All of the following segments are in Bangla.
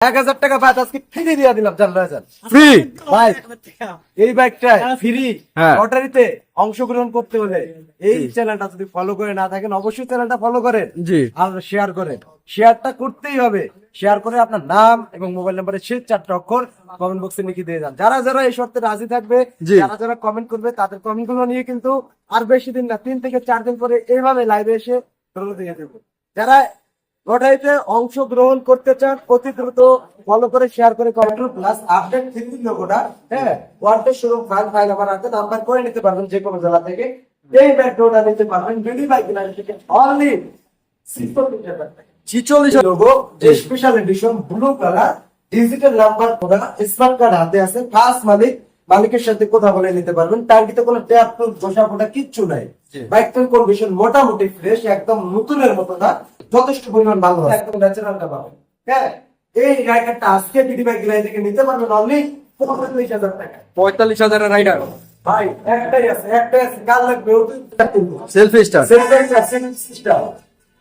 এক হাজার টাকা বাইক আজকে ফ্রি দিয়ে দিলাম জান। হাজার ফ্রি? ভাই এই বাইকটা ফ্রি। হ্যাঁ। লটারিতে অংশগ্রহণ করতে হলে এই চ্যানেলটা যদি ফলো করে না থাকেন অবশ্যই চ্যানেলটা ফলো করেন। জি। আর শেয়ার করেন। শেয়ারটা করতেই হবে। শেয়ার করে আপনার নাম এবং মোবাইল নাম্বারের শেষ চারটা অক্ষর কমেন্ট বক্সে লিখে দিয়ে যান। যারা যারা এই শর্তে রাজি থাকবে যারা যারা কমেন্ট করবে তাদের কমেন্টগুলো নিয়ে কিন্তু আর বেশি দিন না তিন থেকে চার দিন পরে এইভাবে লাইভে এসে দিয়ে দেবো যারা লটারিতে অংশগ্রহণ করতে চান অতি দ্রুত ফলো করে শেয়ার করে কমেন্ট প্লাস আপডেট লোগোটা হ্যাঁ ওয়ার্ল্ডের ফাইল ফাইল আমার হাতে নাম্বার করে নিতে পারবেন যে কোনো জেলা থেকে। এই নিতে পারবেন বিডি বাইক থেকে অনলি ছিচল্লিশ লোগো যে special edition blue colour digital number করা স্মার্ট কার্ড হাতে আছে ফার্স্ট মালিক মালিকের সাথে কথা বলে নিতে পারবেন। টার্গেটে কোনো ট্যাপ ঘষা ফোটা কিচ্ছু নাই। বাইকটার কন্ডিশন মোটামুটি ফ্রেশ একদম নতুনের মতো না। যথেষ্ট পরিমাণ ভালো একদম ন্যাচারালটা পাবেন। হ্যাঁ এই রাইডারটা আজকে বিডি বাইক গ্যালারি থেকে নিতে পারবেন অনলি পঁয়তাল্লিশ হাজার টাকা। পঁয়তাল্লিশ হাজারের রাইডার ভাই একটাই আছে একটাই আছে কাল লাগবে সেলফি স্টার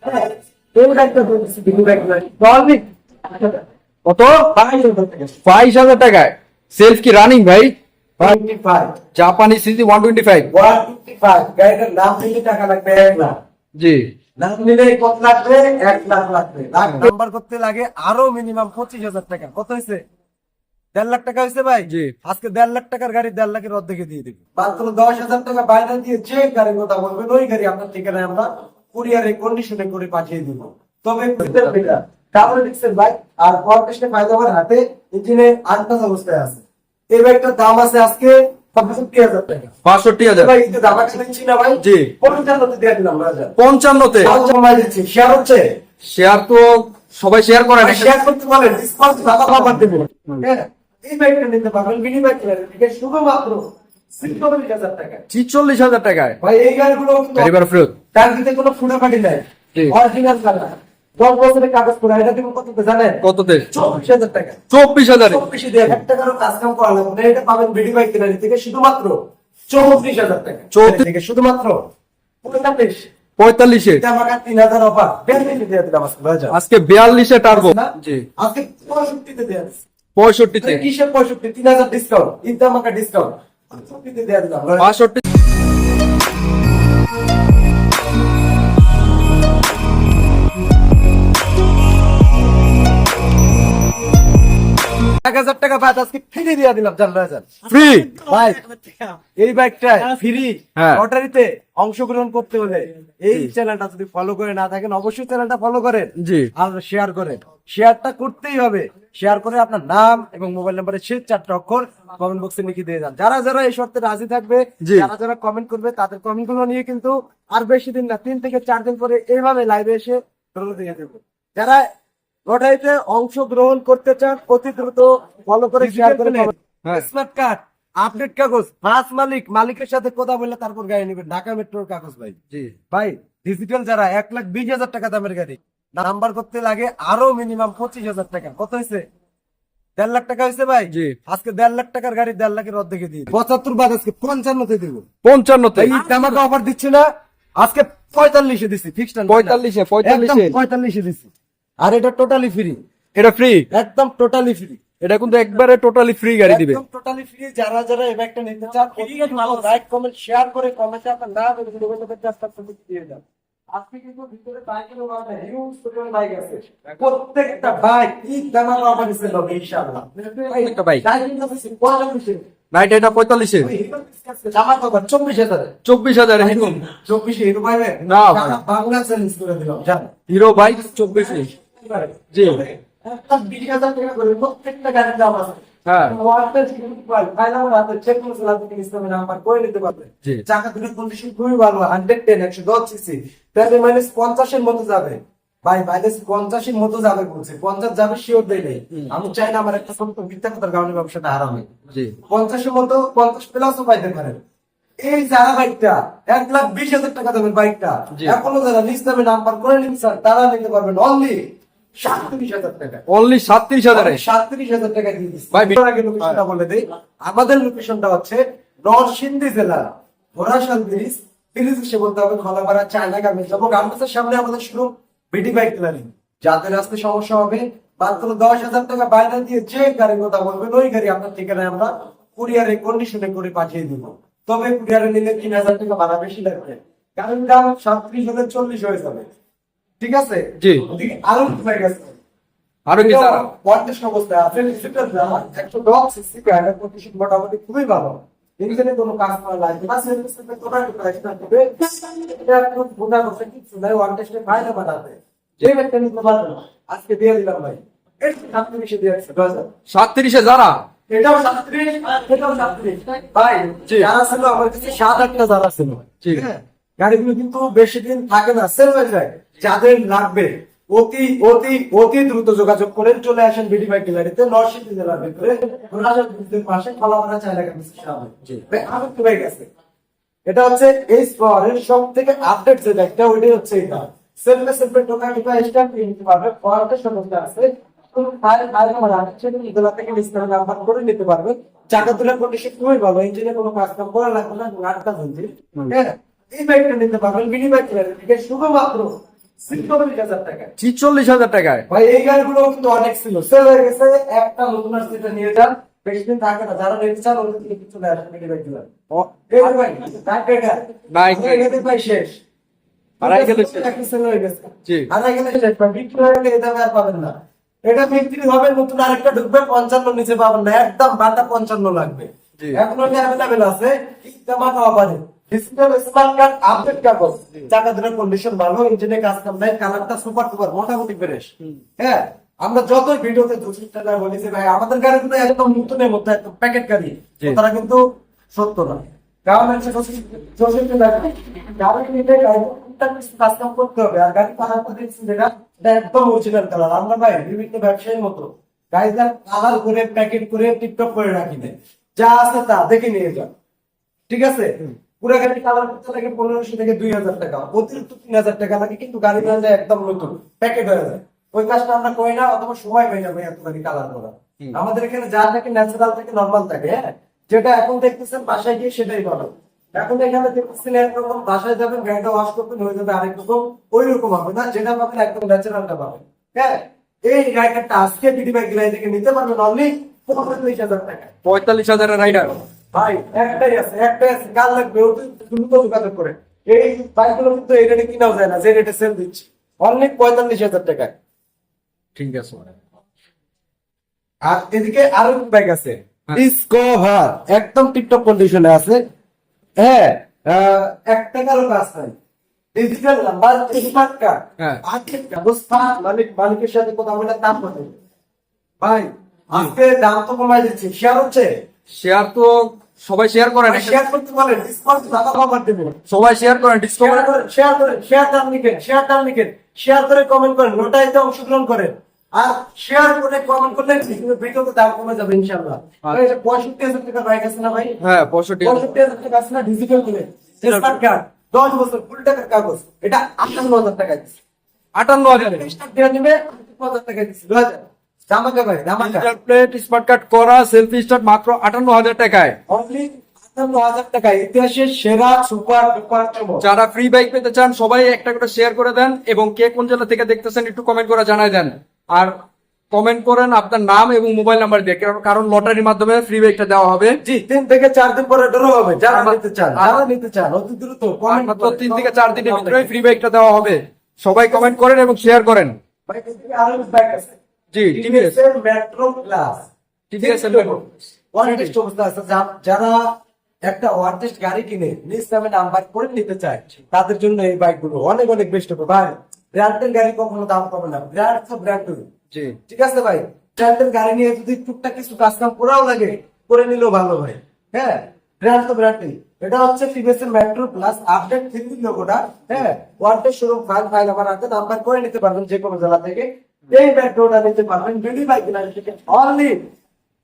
হ্যাঁ, কত? বাইশ হাজার টাকায় সেলফ কি রানিং ভাই? জাপানি সিসি ওয়ান টোয়েন্টি ফাইভ গাড়িটার নাম টাকা লাগবে জি। নাম নিলে কত লাগবে? এক লাখ লাগবে। নাম্বার করতে লাগে আরও মিনিমাম পঁচিশ হাজার টাকা। কত হয়েছে? দেড় লাখ টাকা হয়েছে ভাই? আজকে দেড় লাখ টাকার গাড়ি দেড় লাখের অর্ধেকে দিয়ে দিবি। মাত্র দশ হাজার টাকা বাইরে দিয়ে যে গাড়ির কথা বলবেন ওই গাড়ি আপনার ঠিকানায় আমরা কুরিয়ারে কন্ডিশনে করে পাঠিয়ে দিব। তবে ডাবল ডিক্সের বাইক আর ফরকেস্টে ফায়দা হাতে ইঞ্জিনে আনটাস অবস্থায় আছে। এই বাইকটার দাম আছে আজকে বাষট্টি হাজার জি। পঞ্চান্নতে। শেয়ার হচ্ছে? শেয়ার তো সবাই শেয়ার করে না। শেয়ার করতে পারেন হ্যাঁ এই বাইকটা নিতে পারবেন মিনি বাইক শুধুমাত্র ছিচল্লিশ হাজার টাকা টাকায়। ভাই এই গাড়িগুলো গাড়ি ফেরত তার ভিতরে কোনো ফুটাফাটি নাই। অরিজিনাল কালার দশ বছরের কাগজ করে এটা দিব কত জানেন? কততে? চব্বিশ হাজার টাকা। চব্বিশ হাজারে? চব্বিশে এক টাকারও কাজ কাম করা লাগবে এটা পাবেন বিডি বাইক কেনারি থেকে শুধুমাত্র চৌত্রিশ হাজার টাকা। চৌত্রিশ- থেকে শুধুমাত্র পঁয়তাল্লিশ। পঁয়তাল্লিশে? তিন হাজার অফার বিয়াল্লিশে দিয়ে আজকে বিয়াল্লিশে টার্বো জি। আজকে পঁয়ষট্টিতে দেওয়া। পঁয়ষট্টিতে? কিসের পঁয়ষট্টি তিন হাজার ডিসকাউন্ট আমাকে ডিসকাউন্ট পঁয়ষট্টিতে এক হাজার টাকা বাইক আজকে ফ্রি দিয়ে দিলাম জান ফ্রি? ভাই এই বাইকটা ফ্রি হ্যাঁ। লটারিতে অংশগ্রহণ করতে হলে এই চ্যানেলটা যদি ফলো করে না থাকেন অবশ্যই চ্যানেলটা ফলো করেন। জি। আর শেয়ার করেন। শেয়ারটা করতেই হবে। শেয়ার করে আপনার নাম এবং মোবাইল নাম্বারের শেষ চারটা অক্ষর কমেন্ট বক্সে লিখে দিয়ে যান। যারা যারা এই শর্তে রাজি থাকবে যারা যারা কমেন্ট করবে তাদের কমেন্টগুলো নিয়ে কিন্তু আর বেশি দিন না তিন থেকে চার দিন পরে এইভাবে লাইভে এসে দিয়ে দেবো যারা লটারিতে অংশগ্রহণ করতে চান অতি দ্রুত ফলো করে শেয়ার করে হ্যাঁ। স্মার্ট কার্ড আপডেট কাগজ ফার্স্ট মালিক মালিকের সাথে কথা তারপর গাড়ি নেবেন। ঢাকা মেট্রোর কাগজ ভাই। জি। ভাই ডিজিটাল যারা এক লাখ বিশ হাজার টাকা দামের গাড়ি। নাম্বার করতে লাগে আরও মিনিমাম পঁচিশ হাজার টাকা। কত হয়েছে? দেড় লাখ টাকা হয়েছে ভাই। আজকে দেড় লাখ টাকার গাড়ি দেড় লাখের অর্ধেকে দিয়ে। পঁচাত্তর বাদ আজকে পঞ্চান্নতে দিব। পঞ্চান্নতে। এই তামাকে অফার দিচ্ছি না আজকে পঁয়তাল্লিশে দিচ্ছি ফিক্সড পঁয়তাল্লিশে পঁয়তাল্লিশে। পঁয়তাল্লিশে দিচ্ছি আর এটা টোটালি ফ্রি এটা ফ্রি একদম টোটালি ফ্রি এটা কিন্তু একবারে টোটালি ফ্রি গাড়ি দিবে। একদম টোটালি ফ্রি যারা যারা এই ব্যাগটা নিতে চান লাইক কমেন্ট শেয়ার করে কমেন্টে আপনার নাম এবং মোবাইল নাম্বার জাস্ট আপনাদের দিয়ে দাও আজকে কিন্তু ভিতরে বাইকের ওভাবে হিউজ পরিমাণ বাইক আছে। প্রত্যেকটা বাইক কি দামার অফার দিচ্ছে লোক ইনশাআল্লাহ। প্রত্যেকটা বাইক। বাইক কিন্তু আছে 45 রাইট এটা পঁয়তাল্লিশে কভার 24000 চব্বিশ হাজার। 24 হিরো। পাইবে না, বাংলা চ্যালেঞ্জ করে দিলাম হিরো বাইক চব্বিশে জি। একটা 20000 টাকা করে প্রত্যেকটা গাড়ির দাম আছে হ্যাঁ। ওয়াটার সিকিউরিটি পাই ফাইনাল হাতে চেক করে সালাদ থেকে ইসলামের নাম্বার করে নিতে পারবে জি। চাকা দুটোর কন্ডিশন খুবই ভালো হান্ড্রেড টেন একশো দশ সিসি তাহলে মাইনাস পঞ্চাশের মতো যাবে ভাই মাইনাস পঞ্চাশের মতো যাবে বলছে পঞ্চাশ যাবে শিওর দেয় নেই আমি চাই না আমার একটা ছোট মিথ্যা কথার কারণে ব্যবসাটা হারাবে জি। পঞ্চাশের মতো পঞ্চাশ প্লাসও পাইতে পারেন এই যারা বাইকটা এক লাখ বিশ হাজার টাকা দামের বাইকটা এখনও যারা নিজ নামে নাম্বার করে নিচ্ছেন তারা নিতে পারবেন অনলি অনলি সাতত্রিশ হাজারে? সাতত্রিশ হাজার টাকা দিয়ে দিচ্ছি। ভাই, আগে লোকেশনটা বলে দেই। আমাদের লোকেশনটা হচ্ছে নরসিংদী জেলা ঘোড়াশাল ব্রিজ। ব্রিজ এসে বলতে হবে খলাপাড়া চায়না গার্মেন্টস। এবং গার্মেন্টসের সামনে আমাদের শুরু বিডি বাইক ক্লারিং যাদের আসতে সমস্যা হবে মাত্র দশ হাজার টাকা বাইরে দিয়ে যে গাড়ির কথা বলবেন ওই গাড়ি আপনার ঠিকানায় আমরা কুরিয়ারে কন্ডিশনে করে পাঠিয়ে দিব। তবে কুরিয়ারে নিলে তিন হাজার টাকা ভাড়া বেশি লাগবে। গাড়ির দাম সাতত্রিশ হলে চল্লিশ হয়ে যাবে। ঠিক আছে? জি। আরও হয়ে গেছে। আরও কি যারা পঞ্চাশ অবস্থায় আছে ডিজিটাল একশো দশ সিসি মোটামুটি খুবই ভালো। এখানে কোনো কাজ করা লাগবে না। থাকবে এটা একটু বোঝা করছে কিছু নাই ওয়ান টেস্টে ফাইলে বানাবে। যে ব্যক্তি নিতে পারবে আজকে দিয়ে দিলাম ভাই। এই সামনে মিশে দিয়ে দিচ্ছে দশ হাজার সাতত্রিশে যারা? এটাও সাতত্রিশ এটাও সাতত্রিশ। ভাই যারা ছিল আমার কাছে সাত আটটা যারা ছিল। জি। হ্যাঁ, গাড়িগুলো কিন্তু বেশি দিন থাকে না সেল হয়ে যায়। যাদের লাগবে অতি অতি অতি দ্রুত যোগাযোগ করে চলে আসেন বিডি বাইক গ্যালারিতে নরসিংদী জেলার ভিতরে। ব্রিজের পাশে খোলাপাড়া চায়না ক্যাম্পাসের সামনে। হয়ে গেছে। এটা হচ্ছে এই পাওয়ারের সব থেকে আপডেট যে একটা ওইটাই হচ্ছে এটা। সেলফে সেলফে টোকা টোকা স্ট্যাম্প নিতে পারবে পাওয়ারটা সমস্ত আছে। করে নিতে পারবে। চাকা তোলার কন্ডিশন খুবই ভালো ইঞ্জিনে কোনো কাজ কাম করা লাগবে না গাড়িটা এই বাইকটা নিতে পারবেন মিনি বাইক থেকে শুধুমাত্র ছিচল্লিশ হাজার টাকা টাকায় ভাই এই গাড়িগুলো কিন্তু অনেক ছিল সেল হয়ে গেছে একটা নতুন সেটা নিয়ে যান বেশি দিন থাকে না যারা নিতে চান ওদের থেকে কিছু নেয় ভাই, শেষ। গেলে। হয়ে গেছে। জি। হারাই গেলে শেষ। ভাই, বিক্রি হয়ে গেলে আর পাবেন না। এটা বিক্রি হবে নতুন আরেকটা ঢুকবে পঞ্চান্ন নিচে পাবেন না একদম বাটা পঞ্চান্ন লাগবে। এখন অ্যাভেলেবেল আছে পারে ডিজিটাল স্মার্ট কার্ড আপডেট কাগজ চাকা কন্ডিশন ভালো ইঞ্জিনে কাজ কাম নাই কালারটা সুপার মোটামুটি ফ্রেশ হ্যাঁ? আমরা ভিডিওতে ভাই আমাদের গাড়িগুলো একদম নতুনের মধ্যে একদম প্যাকেট গাড়ি। তারা কিন্তু সত্য না। কারণ হচ্ছে গাড়ি নিতে করতে হবে। আর গাড়ি কালার করে যেটা এটা একদম অরিজিনাল কালার আমরা ভাই বিভিন্ন ব্যবসায়ীর মতো গাড়িটা কালার করে প্যাকেট করে টিপটপ করে রাখি দেয় যা আছে তা দেখে নিয়ে যান ঠিক আছে? পুরো গাড়ি কালার করতে লাগে পনেরোশো থেকে দুই হাজার টাকা। অতিরিক্ত তিন হাজার টাকা লাগে কিন্তু গাড়ি হয়ে যায় একদম নতুন প্যাকেট হয়ে যায়। ওই কাজটা আমরা করি না অথবা সময় পাই না এত গাড়ি কালার করা আমাদের এখানে যা থাকে ন্যাচারাল থাকে নর্মাল থাকে হ্যাঁ? যেটা এখন দেখতেছেন বাসায় গিয়ে সেটাই ভালো। এখন এখানে দেখতেছেন একরকম বাসায় যাবেন গাড়িটা ওয়াশ করবেন হয়ে যাবে আরেক রকম ওই রকম হবে না যেটা পাবেন একদম ন্যাচারালটা পাবেন হ্যাঁ? এই রাইডারটা আজকে বিডি বাইক গ্যালারি থেকে নিতে পারবেন অনলি পঁয়তাল্লিশ হাজার টাকা পঁয়তাল্লিশ হাজারের রাইডার ভাই একটাই আছে একটাই আছে কাল লাগবে? দ্রুত যোগাযোগ করে। এই বাইকগুলো কিন্তু এই রেটে কিনাও যায় না যে রেটে সেল দিচ্ছি। অনলি পঁয়তাল্লিশ হাজার টাকায়। ঠিক আছে আর এদিকে আরও বাইক আছে হ্যাঁ। ডিসকভার একদম টিপটপ কন্ডিশনে আছে। হ্যাঁ আহ, এক টাকারও কাজ নাই। ডিজিটাল নাম্বার স্মার্ট কার্ড হ্যাঁ। ব্যবস্থা মালিক মালিকের সাথে কথা বলে দাম কত ভাই আজকে দাম তো কমাই দিচ্ছি। শেয়ার হচ্ছে? শেয়ার তো সবাই শেয়ার করেন। শেয়ার করতে ডিসকাউন্ট টাকা দেবো সবাই শেয়ার করেন শেয়ার করেন শেয়ার দাম লিখেন শেয়ার দাম লিখেন শেয়ার করে কমেন্ট করেন নোটাইতে অংশগ্রহণ করেন। আর শেয়ার করে কমেন্ট করলে ভিডিওতে দাম কমে যাবে ইনশাআল্লাহ। এটা পঁয়ষট্টি হাজার টাকা বাইক আছে না ভাই? হ্যাঁ পঁয়ষট্টি পঁয়ষট্টি হাজার টাকা আছে না ডিজিটাল করে। কার্ড দশ বছর ফুল টাকার কাগজ। এটা আটান্ন হাজার টাকা দিচ্ছে। আটান্ন হাজার। দিয়ে নিবে হাজার টাকা দিচ্ছে দু হাজার। ধামাকা ভাই ধামাকা প্লেট স্মার্ট কার্ড করা সেলফি স্টার্ট মাত্র আটান্ন হাজার টাকায়। অনলি যারা ফ্রি বাইক পেতে চান সবাই একটা করে শেয়ার করে দেন এবং কে কোন জেলা থেকে দেখতেছেন একটু কমেন্ট করে জানাই দেন। আর কমেন্ট করেন আপনার নাম এবং মোবাইল নাম্বার দিয়ে কারণ- লটারির মাধ্যমে ফ্রি বাইকটা দেওয়া হবে। জি তিন থেকে চার দিন পরে ড্র হবে। যারা নিতে চান যারা নিতে চান অতি দ্রুত মাত্র তিন থেকে চার দিনের ভিতরে ফ্রি বাইকটা দেওয়া হবে। সবাই কমেন্ট করেন এবং শেয়ার করেন। বাইক আছে। জি টিভিএস এর মেট্রো প্লাস TVS এর Metro Plus। অবস্থা আছে যারা একটা ওয়ারেন্টি গাড়ি কিনে নিজ নামে নাম্বার করে নিতে চায় তাদের জন্য এই বাইকগুলো অনেক অনেক বেস্ট হবে। ভাই ব্র্যান্ডের গাড়ি কখনো দাম কমে না। ব্র্যান্ড তো ব্র্যান্ড জি। ঠিক আছে ভাই? ব্র্যান্ডের গাড়ি নিয়ে যদি টুকটাক কিছু কাজ কাম করাও লাগে করে নিলেও ভালো ভাই। হ্যাঁ? ব্র্যান্ড তো ব্র্যান্ডই এটা হচ্ছে টিভিএস এর মেট্রো প্লাস আপডেট থ্রি লোগোটা হ্যাঁ? ওয়ান টে শোরুম ফাইল ফাইল আমার হাতে নাম্বার করে নিতে পারবেন যে কোনো জেলা থেকে। এই নিতে পারবেন বিডি বাইক কিনা থেকে অনলি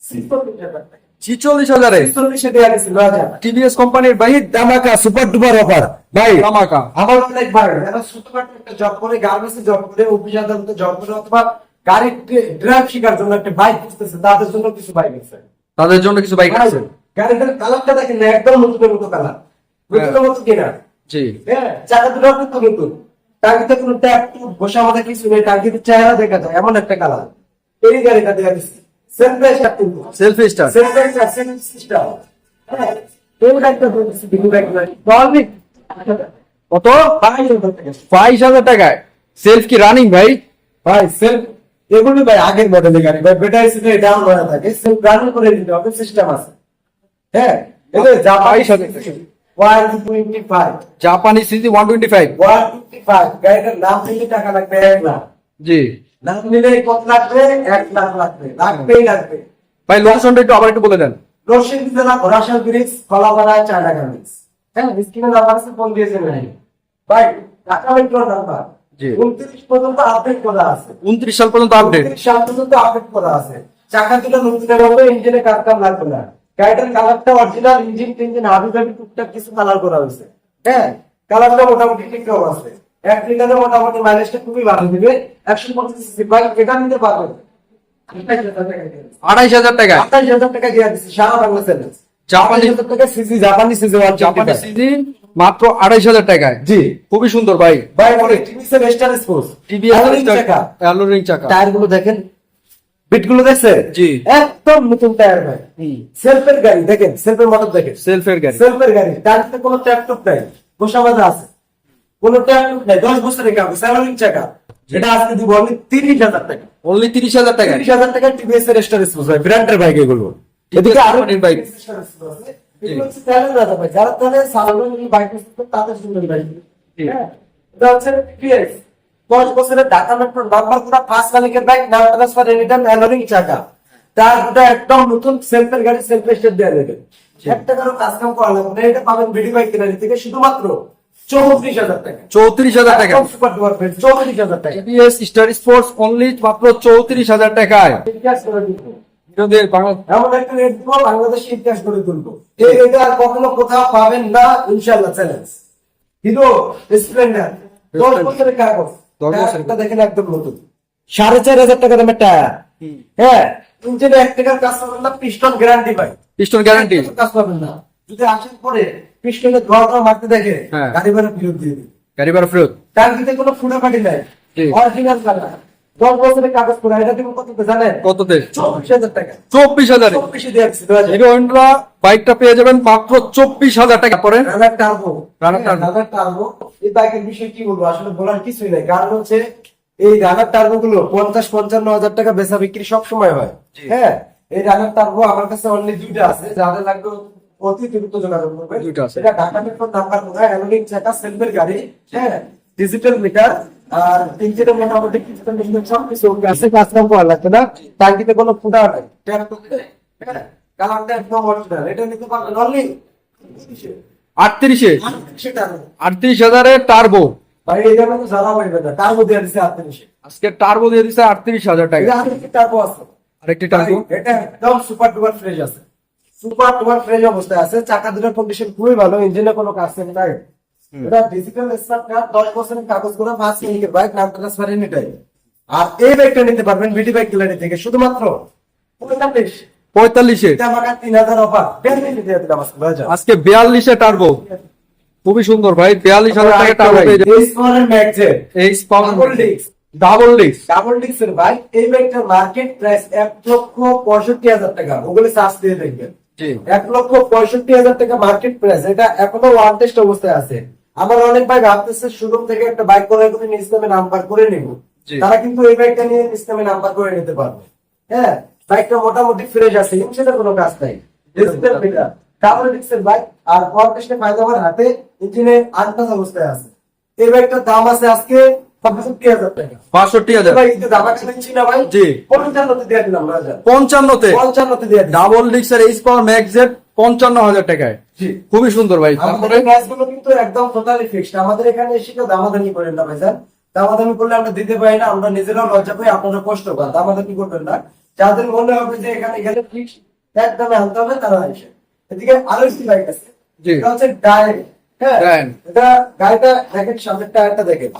ছিচল্লিশ হাজার টাকা। ছিচল্লিশ হাজারে? ছিচল্লিশে দেওয়া গেছিল হাজার। টিভিএস কোম্পানির বাইক ধামাকা সুপার ডুপার অফার ভাই ধামাকা। আমার অনেক ভাই যারা ছোটখাটো একটা জব করে গার্মেন্টসে জব করে অফিস আদালতে জব করে অথবা গাড়ি ড্রাইভ শেখার জন্য একটা বাইক খুঁজতেছে তাদের জন্য কিছু বাইক আছে। তাদের জন্য কিছু বাইক আছে? গাড়িটার কালারটা দেখেন না একদম নতুনের মতো কালার নতুনের মতো কিনা। জি। হ্যাঁ চাকা দুটো কিন্তু নতুন টাঙ্কিতে কোনো ট্যাপ টুপ বসে আমাদের কিছু নেই টাঙ্কিতে চেহারা দেখা যায় এমন একটা কালার। এই গাড়িটা দেওয়া দিচ্ছি। সেলফ কিন্তু। Selfie star. Self self system হ্যাঁ এই গাড়িটা দেওয়া বিগু ব্যাগ বলবি কত? বাইশ হাজার টাকায়। সেলফ কি রানিং ভাই? ভাই সেলফ এগুলো ভাই আগের গাড়ি। ভাই সিটে থাকে। সেলফ রান করে দিতে হবে সিস্টেম আছে। হ্যাঁ এটা জাপানি বাইশ হাজার জাপানি CG one twenty five one twenty five গাড়িটার নাম নিলে টাকা লাগবে এক লাখ। জি। নাম নিলে কত লাগবে? এক লাখ লাগবে। লাগবেই লাগবে। ভাই লোকেশনটা একটু আবার একটু বলে দেন। রশিদ জেলা ঘোড়াশাল ব্রিজ কলাপাড়া টাকা ব্রিজ হ্যাঁ স্ক্রিনে নাম্বার আছে ফোন দিয়েছেন ভাই ভাই টাকা মেট্রো নাম্বার জি। উনত্রিশ পর্যন্ত আপডেট করা আছে। উনত্রিশ সাল পর্যন্ত আপডেট সাল পর্যন্ত আপডেট করা আছে। চাকা দুটো নতুনের মতো ইঞ্জিনে কাজ কাম লাগবে না। গাড়িটার কালারটা অরিজিনাল ইঞ্জিন টিঞ্জিন হাবি জাবি টুকটাক কিছু কালার করা হয়েছে। হ্যাঁ কালারটা মোটামুটি ঠিক কম আছে। এক লিটারে মোটামুটি মাইলেজটা খুবই ভালো দিবে। একশো পঞ্চাশ সিসি বাইক এটা নিতে পারবেন আড়াইশ হাজার টাকায়। আঠাশ হাজার টাকা দিয়ে দিচ্ছি সারা বাংলা জাপানি- হাজার টাকা সিসি জাপানি সিসি জাপানি সিজি মাত্র আড়াইশ হাজার টাকায়। জি। খুবই সুন্দর ভাই। ভাই বলে টিভিএস এর স্টার স্পোর্টস টিভিএস চাকা। অ্যালোরিং চাকা। টায়ারগুলো দেখেন বিটগুলো দেখছেন জি। একদম নতুন টায়ার ভাই। সেলফের গাড়ি দেখেন সেলফের মোটর দেখেন। সেলফের গাড়ি। সেলফের গাড়ি টায়ারতে কোনো ট্যাপটপ নাই। বসা বাঁধা আছে। কোনো ট্যাপটপ নাই। দশ বছরের কাগজ স্যালোরিং চাকা এটা আজকে দিব আমি তিরিশ হাজার টাকা। অনলি তিরিশ হাজার টাকায় তিরিশ হাজার টাকা টিভিএস এর স্টার স্পোর্টস ভাই ব্র্যান্ডের বাইক এগুলো। এদিকে আরও বাইক। যারা তাহলে সাধারণ বাইক তাদের সুন্দর বাইক হ্যাঁ? এটা হচ্ছে টিভিএস দশ বছরের ঢাকা মেট্রো নাম্বার পাঁচ মালিকের বাইক নাম ট্রান্সফার রিটার্ন অ্যালোরিং চাকা। তার একদম নতুন সেলফের গাড়ি সেলফ স্টেট দেওয়া দেবে কাজ কাম করা লাগবে এটা পাবেন বিডি বাইক কেনারি থেকে শুধুমাত্র চৌত্রিশ হাজার টাকা। চৌত্রিশ হাজার টাকা। সুপার ডুপার ফ্রেশ চৌত্রিশ হাজার টাকা। টিভিএস স্টার স্পোর্টস অনলি মাত্র চৌত্রিশ হাজার টাকায়। ইতিহাস করে দিব। আপনাদের বাংলা এমন একটা রেট দিব বাংলাদেশে ইতিহাস করে তুলবো। এই রেটে আর কখনো কোথাও পাবেন না ইনশাল্লাহ চ্যালেঞ্জ কিন্তু স্প্লেন্ডার দশ বছরের কাগজ। দশ দেখেন একদম নতুন। সাড়ে চার হাজার টাকা দামের টায়ার। হ্যাঁ। ইঞ্জিনে এক টাকার কাজ পাবেন না পিস্টন গ্যারান্টি পাই। পিস্টন গ্যারান্টি কাজ পাবেন না। যদি আসেন পরে পিস্টনে ধোয়া ধোয়া মারতে দেখে হ্যাঁ। গাড়ি ভাড়া ফেরত দিয়ে দিবে। গাড়ি ভাড়া ফেরত। টাঙ্কিতে কোনো ফুটাফাটি নাই। জি। অরিজিনাল কালার দশ বছরের কাগজ করে এটা তুমি কত জানেন? কততে? চব্বিশ হাজার টাকা। চব্বিশ হাজারে চব্বিশে দিয়ে দিচ্ছি, দু হাজার। হিরো হন্ডা বাইকটা পেয়ে যাবেন মাত্র চব্বিশ হাজার টাকা পরে। Runner Turbo Runner Turbo. এই বাইকের বিষয়ে কি বলব? আসলে বলার কিছুই নাই। কারণ হচ্ছে এই রানার টার্বো গুলো পঞ্চাশ পঞ্চান্ন হাজার টাকা বেচা বিক্রি সব সময় হয় হ্যাঁ? এই রানার টার্বো আমার কাছে অনলি দুইটা আছে। যাদের লাগবে অতি দ্রুত যোগাযোগ করবে। এটা ঢাকা মেট্রোর নাম্বার কোথায় অ্যালোডিং চাকা সেলফের গাড়ি। হ্যাঁ? ডিজিটাল মিটার আর মোটামুটি ডিজিটাল মিটার সব কিছু আছে। কাজ কাম করা লাগবে না? টাঙ্কিতে কোনো ফুটা নাই। ট্যাপ করতে কালারটা একদম অরিজিনাল এটা নিতে পারবেন অনলি আটত্রিশে। আটত্রিশ হাজারের টার্বো। ভাই এই জায়গায় তো জ্বালা হইবে না টার্বো দিয়ে দিছে আটত্রিশে। আজকে টার্বো দিয়ে দিচ্ছে আটত্রিশ হাজার টাকা। এটা টার্বো আছে। আরেকটি টার্বো? ভাই, এটা একদম সুপার ডুপার ফ্রেশ আছে। সুপার ডুপার ফ্রেশ অবস্থায় আছে। চাকা দুটোর কন্ডিশন খুবই ভালো। ইঞ্জিনে কোনো কাজ নাই। এটা ডিজিটাল স্মার্ট কার্ড দশ বছরের কাগজ করে ফার্স্ট মিনিটের বাইক নাম ট্রান্সফার এটাই আর এই বাইকটা নিতে পারবেন বিডি বাইক গ্যালারি থেকে শুধুমাত্র পঁয়তাল্লিশ। পঁয়তাল্লিশে? তিন হাজার অফার আজকে ভাই বিয়াল্লিশে টার্বো খুবই সুন্দর ভাই বিয়াল্লিশ হাজার টাকা ডাবল ডিস্ক ডাবল ডিস্কের বাইক এই মার্কেট প্রাইস এক লক্ষ পঁয়ষট্টি হাজার টাকা। গুগলে সার্চ দিয়ে দেখবেন। এক লক্ষ পঁয়ষট্টি হাজার টাকা মার্কেট প্রাইস এটা এখনও ওয়ান টেস্ট অবস্থায় আছে। আমার অনেক ভাই ভাবতেছে শোরুম থেকে একটা বাইক করে তুমি নিজ নামে নাম্বার করে নিব তারা কিন্তু এই বাইকটা নিয়ে নিজ নামে নাম্বার করে নিতে পারবে। হ্যাঁ? বাইকটা মোটামুটি ফ্রেশ আছে সেটা কোনো কাজ নাই। ডিস্কের বাইক আর আমার হাতে ইঞ্জিনে আনটাস অবস্থায় আছে। এই বাইকটার দাম আছে আজকে। পঞ্চান্নতে ডাবল ডিস্কের এইচ পাওয়ার ম্যাক্সেট পঞ্চান্ন হাজার টাকায় খুবই সুন্দর ভাই। তারপরে? কিন্তু একদম টোটালি ফিক্সড আমাদের এখানে এসে কেউ দামাদামি করেন না ভাইজান। দামাদামি করলে আমরা দিতে পারি না আমরা নিজেরাও লজ্জা পাই আপনারা কষ্ট পান। দামাদামি করবেন না। যাদের মনে হবে যে এখানে গেলে ফিক্সড একদমে আনতে হবে তারা এসে। এদিকে আরও একটি বাইক আছে। এটা হচ্ছে ডায়েন হ্যাঁ। এটা গাড়িটা দেখেন সামনের টায়ারটা দেখেন।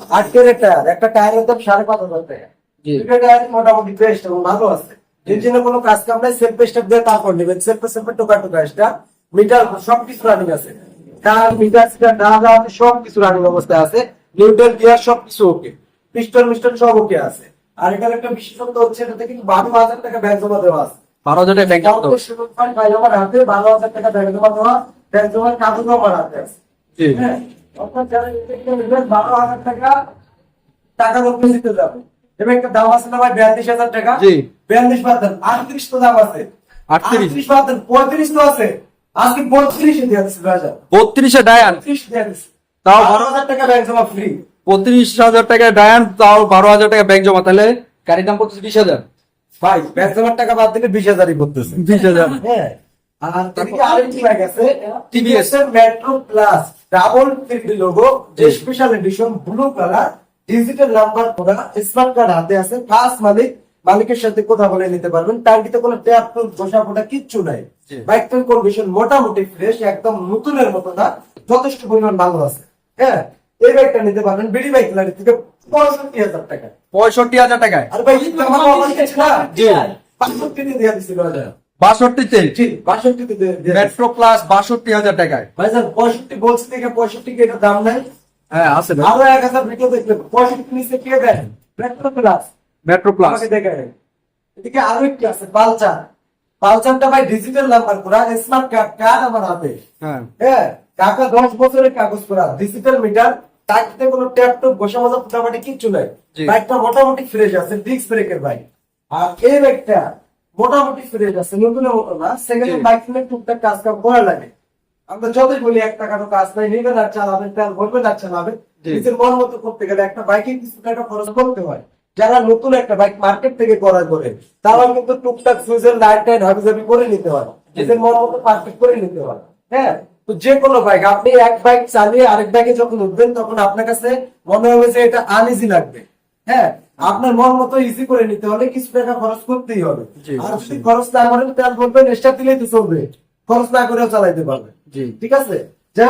টায়ার। একটা টায়ারের দাম সাড়ে পাঁচ হাজার টাকা। দুটো টায়ার মোটামুটি বেস্ট এবং ভালো আছে। ইঞ্জিনে কোনো কাজ কাম নাই সেলফ স্টেপ দিয়ে তারপর নেবেন। সেলফ সেলফে টোকা টোকা এটা মিটার সবকিছু রানিং আছে। তার মিটার সিটার না সব কিছু রানিং অবস্থায় আছে। নিউট্রাল গিয়ার সব কিছু ওকে পিস্টন মিস্টন সব ওকে আছে। আর এটার একটা বিশেষত্ব হচ্ছে এটাতে কিন্তু বারো হাজার টাকা ব্যাংক জমা দেওয়া আছে। বারো হাজার টাকা ব্যাংক আমার হাতে বারো হাজার টাকা ব্যাংক জমা দেওয়া ব্যাংক জমার কাগজও আমার হাতে আছে হ্যাঁ? অর্থাৎ যারা বারো হাজার টাকা টাকা লোকে দিতে যাবে। এবং একটা দাম আছে না ভাই বিয়াল্লিশ হাজার টাকা। জি। বিয়াল্লিশ বাদ দেন আটত্রিশ তো দাম আছে। আটত্রিশ। বাদ দেন পঁয়ত্রিশ তো আছে। আজকে বত্রিশে দিয়ে দিচ্ছে হাজার বত্রিশে ডায়ান। তাও বারো হাজার টাকা ব্যাংক জমা ফ্রি পঁয়ত্রিশ হাজার টাকা ডায়ান তাও বারো হাজার টাকা ব্যাংক জমা। তাহলে গাড়ির দাম পড়তেছে বিশ হাজার। ভাই ব্যাংক জমার টাকা বাদ দিলে বিশ হাজারই পড়তেছে। বিশ হাজার। হ্যাঁ। TVS Metro Plus double logo special edition blue colour digital number করা স্মার্ট কার্ড হাতে আছে ফার্স্ট মালিক মালিকের সাথে কথা বলে নিতে পারবেন। টাঙ্কিতে কোনো ট্যাপ টুপ বসা ফোটা কিচ্ছু নাই। বাইকটার কন্ডিশন মোটামুটি ফ্রেশ একদম নতুনের মতো না যথেষ্ট পরিমাণ ভালো আছে। হ্যাঁ এই বাইকটা নিতে পারবেন বিডি বাইক লারি থেকে পঁয়ষট্টি হাজার টাকা। পঁয়ষট্টি হাজার টাকায় আর ভাই। পাঁচষট্টিতে দিয়ে দিছিল বাষট্টিতে? জি বাষট্টিতে। মেট্রো প্লাস বাষট্টি হাজার টাকায়। ভাইজান পঁয়ষট্টি বলছি থেকে পঁয়ষট্টি কে এটার দাম নাই? হ্যাঁ আছে আরও এক হাজার ভিডিও দেখলে পঁয়ষট্টি নিচে কে দেয়? মেট্রো প্লাস মেট্রো প্লাস আমাকে দেখে নেন। এদিকে আরও একটি আছে পালচার পালচারটা ভাই ডিজিটাল নাম্বার করা স্মার্ট কার্ড কার্ড আমার হাতে। হ্যাঁ। হ্যাঁ কাকা দশ বছরের কাগজ করা ডিজিটাল মিটার তাকিতে কোনো ট্যাপ টুপ বসা মজা ফুটাফাটি কিচ্ছু নাই। বাইকটা মোটামুটি ফ্রেশ আছে ডিস্ক ব্রেকের বাইক আর এই বাইকটা মোটামুটি ফ্রেশ আছে নতুন না। সেকেন্ড বাইক কিনে টুকটাক কাজ কাম করা লাগে। আমরা যতই বলি এক টাকারও কাজ নাই নেবেন আর চালাবেন তেল ভরবেন আর চালাবেন। নিজের মন মতো করতে গেলে একটা বাইকে কিছু টাকা খরচ করতে হয়। যারা নতুন একটা বাইক মার্কেট থেকে করার করে তারা কিন্তু টুকটাক সুইজের লাইট টাইট হাবি জাবি করে নিতে হয়। নিজের মন মতো পারফেক্ট করে নিতে হয়। হ্যাঁ? তো যে কোনো বাইক আপনি এক বাইক চালিয়ে আরেক বাইকে যখন উঠবেন তখন আপনার কাছে মনে হবে যে এটা আনইজি লাগবে। হ্যাঁ? আপনার মন মতো ইজি করে নিতে হলে কিছু টাকা খরচ করতেই হবে। আর যদি খরচ না করেন তেল বলবেন স্টার দিলেই তো চলবে। খরচ না করেও চালাইতে পারবে। ঠিক আছে? যাই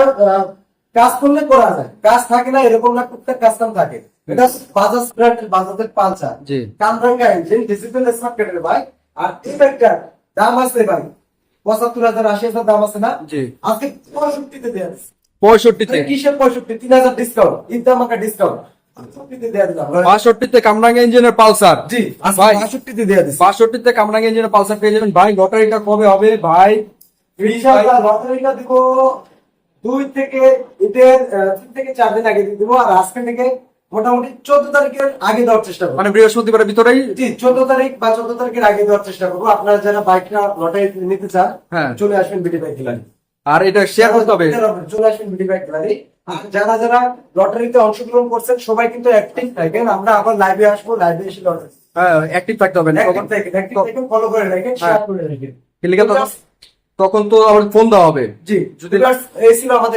কাজ করলে করা যায়। কাজ থাকে না এরকম না প্রত্যেক কাজ কাম থাকে। এটা বাজাজ ব্র্যান্ডের বাজাজের পালসার। কামরাঙ্গা ইঞ্জিন ডিজিটাল স্মার্ট কার্ডের ভাই আর দাম আছে ভাই পঁচাত্তর হাজার আশি হাজার দাম আছে না? আজকে পঁয়ষট্টিতে দেওয়া আছে পঁয়ষট্টিতে? কিসের পঁয়ষট্টি? তিন হাজার ডিসকাউন্ট তিনটা আমাকে ডিসকাউন্ট বাষট্টিতে কামরাঙ্গা ইঞ্জিনের পালসার। জি দেওয়া দিচ্ছি বাষট্টিতে কামরাঙ্গা ইঞ্জিনের পালসার পেয়ে যাবেন। ভাই লটারিটা কবে হবে? ভাই ইনশাআল্লাহ লটারিটা দিব দুই থেকে ঈদের তিন থেকে চার দিন আগে দিব আর আজকে থেকে মোটামুটি চোদ্দ তারিখের আগে দেওয়ার চেষ্টা করব। মানে বৃহস্পতিবারের ভিতরেই? জি চোদ্দ তারিখ বা চোদ্দ তারিখের আগে দেওয়ার চেষ্টা করব। আপনারা যারা বাইকটা লটারি নিতে চান হ্যাঁ। চলে আসবেন বিডি বাইক গ্যালারি। আর এটা শেয়ার করতে হবে। চলে আসবেন বিডি বাইক গ্যালারি। আর যারা যারা লটারিতে অংশগ্রহণ করছেন সবাই কিন্তু অ্যাক্টিভ থাকেন। আমরা আবার লাইভে আসব লাইভে এসে লটারি হ্যাঁ অ্যাক্টিভ থাকতে হবে থাকেন ফলো করে রাখেন শেয়ার করে রাখেন। তখন- তো আমার ফোন দেওয়া হবে। জি যদি- যদি এই ছিল আমাদের